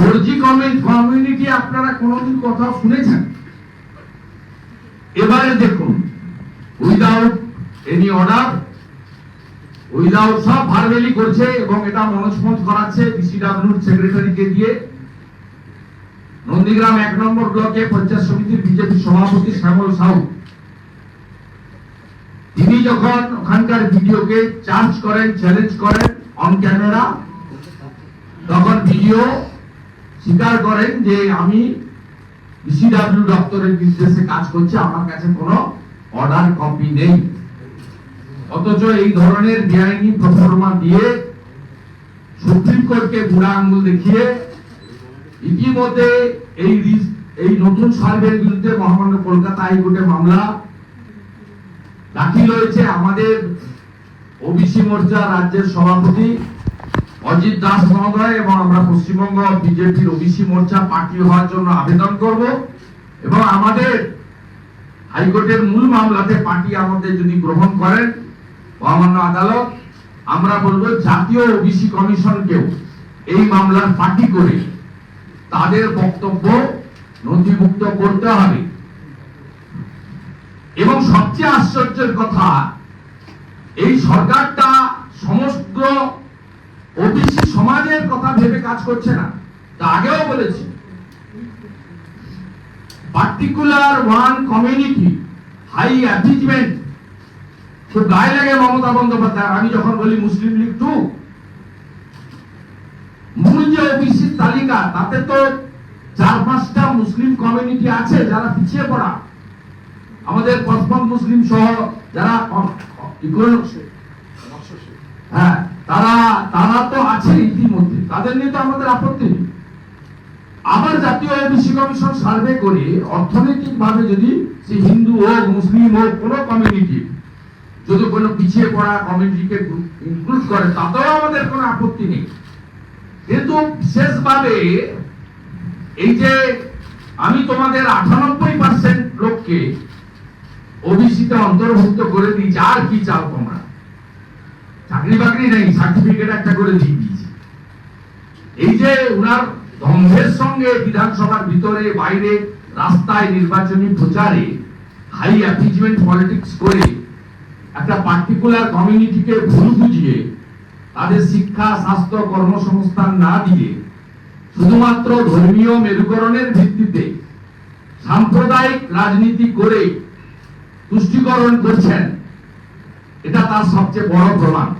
দর্জি কমিউনিটি আপনারা কোনোদিন কোথাও শুনেছেন? এবারে দেখুন উইদাউট এনি অর্ডার উইদাউট সব ভারবেলি করছে এবং এটা মনোজ করাচ্ছে বিসিডাব্লিউর সেক্রেটারিকে দিয়ে। নন্দীগ্রাম এক নম্বর ব্লকে পঞ্চায়েত সমিতির বিজেপি সভাপতি শ্যামল সাউ তিনি যখন ওখানকার ভিডিওকে চার্জ করেন চ্যালেঞ্জ করেন অন ক্যামেরা তখন ভিডিও স্বীকার করেন যে আমি বিসিডাব্লিউ দপ্তরের নির্দেশে কাজ করছি, আমার কাছে কোনো অর্ডার কপি নেই। অথচ এই ধরনের বেআইনি প্রফর্মা দিয়ে সুপ্রিম কোর্টকে বুড়া আঙ্গুল দেখিয়ে ইতিমধ্যে এই এই নতুন সার্ভের বিরুদ্ধে মহামান্য কলকাতা হাইকোর্টে মামলা দাখিল হয়েছে। আমাদের ওবিসি মোর্চা রাজ্যের সভাপতি অজিত দাস মহোদয় এবং আমরা পশ্চিমবঙ্গ বিজেপির ওবিসি মোর্চা পার্টি হওয়ার জন্য আবেদন করব এবং আমাদের হাইকোর্টের মূল মামলাতে পার্টি আমাদের যদি গ্রহণ করেন, মহামান্য আদালত, আমরা বলব জাতীয় ওবিসি কমিশনকেও এই মামলার পার্টি করে তাদের বক্তব্য নথিভুক্ত করতে হবে। এবং সবচেয়ে আশ্চর্যের কথা, এই সরকারটা সমস্ত ওবিসি সমাজের কথা ভেবে কাজ করছে না। তা আগেও বলেছি। Particular one community high achievement খুব গায়ে লাগে মমতা বন্দ্যোপাধ্যায়। আমি যখন বলি মুসলিম লীগ টু মূল যে ওবিসি তালিকা তাতে তো চার পাঁচটা মুসলিম কমিউনিটি আছে যারা পিছিয়ে পড়া। আমাদের পশ্চিম মুসলিম সহ যারা হ্যাঁ তারা তারা তো আছে ইতিমধ্যে। তাদের নিয়ে তো আমাদের আপত্তি নেই। আবার জাতীয় ওবিসি কমিশন সার্ভে করে অর্থনৈতিক ভাবে যদি সে হিন্দু হোক, মুসলিম হোক, কোনো কমিউনিটি যদি কোনো পিছিয়ে পড়া কমিউনিটিকে ইনক্লুড করে, তাতেও আমাদের কোনো আপত্তি নেই। কিন্তু বিশেষভাবে এই যে আমি তোমাদের আটানব্বই পার্সেন্ট লোককে ওবিসিতে অন্তর্ভুক্ত করে চাকরি বাকরি নেই সার্টিফিকেট একটা করে দিয়ে দিয়েছি। এই যে উনার দম্ভের সঙ্গে বিধানসভার ভিতরে, বাইরে, রাস্তায় নির্বাচনী প্রচারে হাই অ্যাপিজমেন্ট পলিটিক্স করে একটা পার্টিকুলার কমিউনিটিকে ভুল বুঝিয়ে, তাদের শিক্ষা, স্বাস্থ্য, কর্মসংস্থান না দিয়ে শুধুমাত্র ধর্মীয় মেরুকরণের ভিত্তিতে সাম্প্রদায়িক রাজনীতি করে তুষ্টিকরণ করছেন, এটা তার সবচেয়ে বড় প্রমাণ।